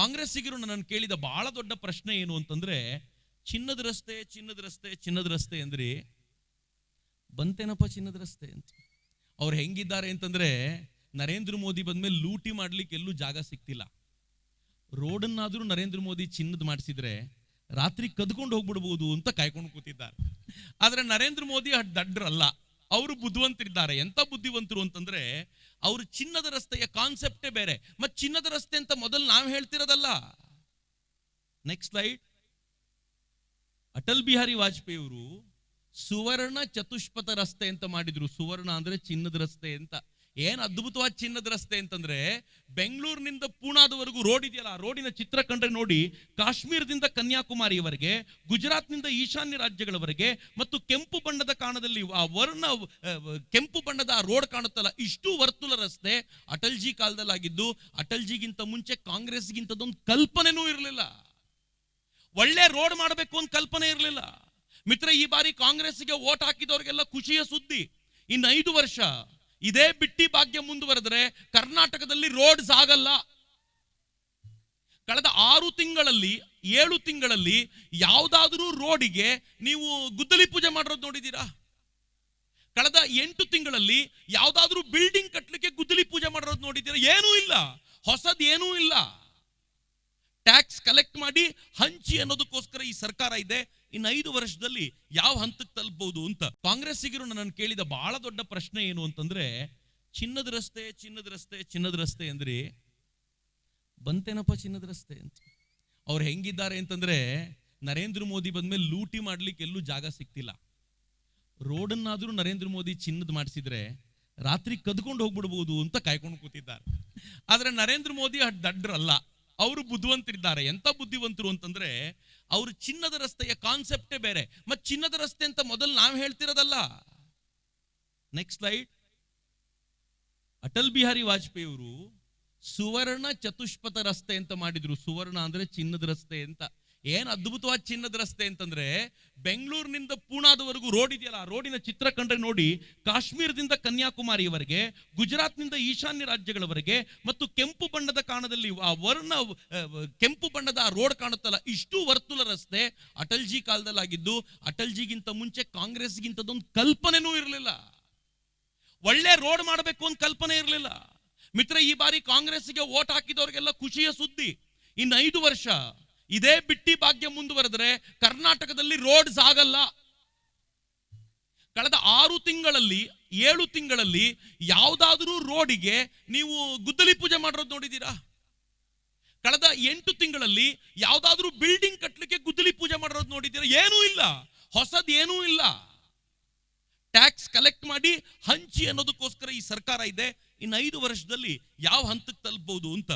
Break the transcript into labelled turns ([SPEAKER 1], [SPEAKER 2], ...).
[SPEAKER 1] ಕಾಂಗ್ರೆಸ್ಸಿಗರು ನನ್ನನ್ನು ಕೇಳಿದ ಬಹಳ ದೊಡ್ಡ ಪ್ರಶ್ನೆ ಏನು ಅಂತಂದ್ರೆ, ಚಿನ್ನದ ರಸ್ತೆ ಚಿನ್ನದ ರಸ್ತೆ ಚಿನ್ನದ ರಸ್ತೆ ಅಂದ್ರಿ. ಬಂತೇನಪ್ಪ ಚಿನ್ನದ ರಸ್ತೆ ಅಂತ? ಅವ್ರು ಹೆಂಗಿದ್ದಾರೆ ಅಂತಂದ್ರೆ, ನರೇಂದ್ರ ಮೋದಿ ಬಂದ್ಮೇಲೆ ಲೂಟಿ ಮಾಡಲಿಕ್ಕೆ ಎಲ್ಲೂ ಜಾಗ ಸಿಕ್ತಿಲ್ಲ. ರೋಡನ್ನಾದರೂ ನರೇಂದ್ರ ಮೋದಿ ಚಿನ್ನದ ಮಾಡಿಸಿದ್ರೆ, ರಾತ್ರಿ ಕದ್ಕೊಂಡು ಹೋಗ್ಬಿಡ್ಬೋದು ಅಂತ ಕಾಯ್ಕೊಂಡು ಕೂತಿದ್ದಾರೆ. ಆದರೆ ನರೇಂದ್ರ ಮೋದಿ ಅಷ್ಟ್ ದಡ್ರಲ್ಲ. ಅವರು ಬುದ್ಧಿವಂತರಿದ್ದಾರೆ. ಎಂತ ಬುದ್ಧಿವಂತರು ಅಂತಂದ್ರೆ ಅವರು ಚಿನ್ನದ ರಸ್ತೆಯ ಕಾನ್ಸೆಪ್ಟೇ ಬೇರೆ. ಮತ್ತೆ ಚಿನ್ನದ ರಸ್ತೆ ಅಂತ ಮೊದಲು ನಾವು ಹೇಳ್ತಿರೋದಲ್ಲ. ನೆಕ್ಸ್ಟ್ ಸ್ಲೈಡ್ ಅಟಲ್ ಬಿಹಾರಿ ವಾಜಪೇಯಿ ಅವರು ಸುವರ್ಣ ಚತುಷ್ಪಥ ರಸ್ತೆ ಅಂತ ಮಾಡಿದ್ರು. ಸುವರ್ಣ ಅಂದ್ರೆ ಚಿನ್ನದ ರಸ್ತೆ ಅಂತ. ಏನ್ ಅದ್ಭುತವಾದ ಚಿನ್ನದ ರಸ್ತೆ ಅಂತಂದ್ರೆ ಬೆಂಗಳೂರಿನಿಂದ ಪೂನಾದವರೆಗೂ ರೋಡ್ ಇದೆಯಲ್ಲ, ಆ ರೋಡಿನ ಚಿತ್ರ ಕಂಡ್ರೆ ನೋಡಿ ಕಾಶ್ಮೀರದಿಂದ ಕನ್ಯಾಕುಮಾರಿಯವರೆಗೆ, ಗುಜರಾತ್ನಿಂದ ಈಶಾನ್ಯ ರಾಜ್ಯಗಳವರೆಗೆ ಮತ್ತು ಕೆಂಪು ಬಣ್ಣದ ಕಾಣದಲ್ಲಿ ಆ ವರ್ಣ ಕೆಂಪು ಬಣ್ಣದ ಆ ರೋಡ್ ಕಾಣುತ್ತಲ್ಲ, ಇಷ್ಟು ವರ್ತುಲ ರಸ್ತೆ. ಅಟಲ್ಜಿ ಕಾಲದಲ್ಲಾಗಿದ್ದು ಅಟಲ್ಜಿಗಿಂತ ಮುಂಚೆ ಕಾಂಗ್ರೆಸ್ಗಿಂತದೊಂದು ಕಲ್ಪನೆನೂ ಇರಲಿಲ್ಲ. ಒಳ್ಳೆ ರೋಡ್ ಮಾಡಬೇಕು ಅಂತ ಕಲ್ಪನೆ ಇರಲಿಲ್ಲ. ಮಿತ್ರ, ಈ ಬಾರಿ ಕಾಂಗ್ರೆಸ್ಗೆ ವೋಟ್ ಹಾಕಿದವರಿಗೆಲ್ಲ ಖುಷಿಯ ಸುದ್ದಿ. ಇನ್ನು ಐದು ವರ್ಷ ಇದೇ ಬಿಟ್ಟಿ ಭಾಗ್ಯ ಮುಂದುವರೆದ್ರೆ ಕರ್ನಾಟಕದಲ್ಲಿ ರೋಡ್ಸ್ ಆಗಲ್ಲ. ಕಳೆದ ಆರು ತಿಂಗಳಲ್ಲಿ, ಏಳು ತಿಂಗಳಲ್ಲಿ ಯಾವುದಾದ್ರೂ ರೋಡಿಗೆ ನೀವು ಗುದ್ದಲಿ ಪೂಜೆ ಮಾಡಿರೋದು ನೋಡಿದ್ದೀರಾ? ಕಳೆದ ಎಂಟು ತಿಂಗಳಲ್ಲಿ ಯಾವುದಾದ್ರೂ ಬಿಲ್ಡಿಂಗ್ ಕಟ್ಟಲಿಕ್ಕೆ ಗುದ್ದಲಿ ಪೂಜೆ ಮಾಡಿರೋದು ನೋಡಿದ್ದೀರಾ? ಏನೂ ಇಲ್ಲ. ಹೊಸದೇನೂ ಇಲ್ಲ. ಟ್ಯಾಕ್ಸ್ ಕಲೆಕ್ಟ್ ಮಾಡಿ ಹಂಚಿ ಅನ್ನೋದಕ್ಕೋಸ್ಕರ ಈ ಸರ್ಕಾರ ಇದೆ. ಇನ್ನು ಐದು ವರ್ಷದಲ್ಲಿ ಯಾವ ಹಂತಕ್ಕೆ ತಲುಪಬಹುದು ಅಂತ. ಕಾಂಗ್ರೆಸ್ಸಿಗರು ನನ್ನನ್ನು ಕೇಳಿದ ಬಹಳ ದೊಡ್ಡ ಪ್ರಶ್ನೆ ಏನು ಅಂತಂದ್ರೆ, ಚಿನ್ನದ ರಸ್ತೆ ಚಿನ್ನದ ರಸ್ತೆ ಚಿನ್ನದ ರಸ್ತೆ ಅಂದ್ರಿ. ಬಂತೇನಪ್ಪ ಚಿನ್ನದ ರಸ್ತೆ ಅಂತ. ಅವ್ರು ಹೆಂಗಿದ್ದಾರೆ ಅಂತಂದ್ರೆ, ನರೇಂದ್ರ ಮೋದಿ ಬಂದ್ಮೇಲೆ ಲೂಟಿ ಮಾಡ್ಲಿಕ್ಕೆ ಎಲ್ಲೂ ಜಾಗ ಸಿಕ್ತಿಲ್ಲ ರೋಡನ್ನಾದರೂ ನರೇಂದ್ರ ಮೋದಿ ಚಿನ್ನದ ಮಾಡಿಸಿದ್ರೆ ರಾತ್ರಿ ಕದ್ಕೊಂಡು ಹೋಗ್ಬಿಡ್ಬೋದು ಅಂತ ಕಾಯ್ಕೊಂಡು ಕೂತಿದ್ದಾರೆ. ಆದರೆ ನರೇಂದ್ರ ಮೋದಿ ದಡ್ಡ್ರಲ್ಲ ದಡ್ರಲ್ಲ. ಅವರು ಬುದ್ಧಿವಂತರಿದ್ದಾರೆ. ಎಂತ ಬುದ್ಧಿವಂತರು ಅಂತಂದ್ರೆ, ಅವರು ಚಿನ್ನದ ರಸ್ತೆಯ ಕಾನ್ಸೆಪ್ಟೇ ಬೇರೆ. ಮತ್ತೆ ಚಿನ್ನದ ರಸ್ತೆ ಅಂತ ಮೊದಲು ನಾವು ಹೇಳ್ತಿರೋದಲ್ಲ. ನೆಕ್ಸ್ಟ್ ಸ್ಲೈಡ್ ಅಟಲ್ ಬಿಹಾರಿ ವಾಜಪೇಯಿ ಅವರು ಸುವರ್ಣ ಚತುಷ್ಪಥ ರಸ್ತೆ ಅಂತ ಮಾಡಿದ್ರು. ಸುವರ್ಣ ಅಂದ್ರೆ ಚಿನ್ನದ ರಸ್ತೆ ಅಂತ. ಏನ್ ಅದ್ಭುತವಾದ ಚಿನ್ನದ ರಸ್ತೆ ಅಂತಂದ್ರೆ ಬೆಂಗಳೂರಿನಿಂದ ಪೂನಾದವರೆಗೂ ರೋಡ್ ಇದೆಯಲ್ಲ, ಆ ರೋಡಿನ ಚಿತ್ರ ಕಂಡ್ರೆ ನೋಡಿ ಕಾಶ್ಮೀರದಿಂದ ಕನ್ಯಾಕುಮಾರಿಯವರೆಗೆ, ಗುಜರಾತ್ನಿಂದ ಈಶಾನ್ಯ ರಾಜ್ಯಗಳವರೆಗೆ ಮತ್ತು ಕೆಂಪು ಬಣ್ಣದ ಕಾಣದಲ್ಲಿ ಆ ವರ್ಣ ಕೆಂಪು ಬಣ್ಣದ ಆ ರೋಡ್ ಕಾಣುತ್ತಲ್ಲ, ಇಷ್ಟು ವರ್ತುಲ ರಸ್ತೆ. ಅಟಲ್ಜಿ ಕಾಲದಲ್ಲಾಗಿದ್ದು ಅಟಲ್ಜಿಗಿಂತ ಮುಂಚೆ ಕಾಂಗ್ರೆಸ್ಗಿಂತದೊಂದು ಕಲ್ಪನೆನೂ ಇರಲಿಲ್ಲ. ಒಳ್ಳೆ ರೋಡ್ ಮಾಡಬೇಕು ಅಂತ ಕಲ್ಪನೆ ಇರಲಿಲ್ಲ. ಮಿತ್ರ, ಈ ಬಾರಿ ಕಾಂಗ್ರೆಸ್ಗೆ ವೋಟ್ ಹಾಕಿದವರಿಗೆಲ್ಲ ಖುಷಿಯ ಸುದ್ದಿ. ಇನ್ನು ಐದು ವರ್ಷ ಇದೇ ಬಿಟ್ಟಿ ಭಾಗ್ಯ ಮುಂದುವರೆದರೆ ಕರ್ನಾಟಕದಲ್ಲಿ ರೋಡ್ಸ್ ಆಗಲ್ಲ. ಕಳೆದ ಆರು ತಿಂಗಳಲ್ಲಿ, ಏಳು ತಿಂಗಳಲ್ಲಿ ಯಾವುದಾದ್ರೂ ರೋಡಿಗೆ ನೀವು ಗುದ್ದಲಿ ಪೂಜೆ ಮಾಡಿರೋದು ನೋಡಿದ್ದೀರಾ? ಕಳೆದ ಎಂಟು ತಿಂಗಳಲ್ಲಿ ಯಾವುದಾದ್ರೂ ಬಿಲ್ಡಿಂಗ್ ಕಟ್ಟಲಿಕ್ಕೆ ಗುದ್ದಲಿ ಪೂಜೆ ಮಾಡಿರೋದು ನೋಡಿದ್ದೀರಾ? ಏನೂ ಇಲ್ಲ. ಹೊಸದು ಏನೂ ಇಲ್ಲ. ಟ್ಯಾಕ್ಸ್ ಕಲೆಕ್ಟ್ ಮಾಡಿ ಹಂಚಿ ಅನ್ನೋದಕ್ಕೋಸ್ಕರ ಈ ಸರ್ಕಾರ ಇದೆ. ಇನ್ನು ಐದು ವರ್ಷದಲ್ಲಿ ಯಾವ ಹಂತಕ್ಕೆ ತಲುಪಬಹುದು ಅಂತ.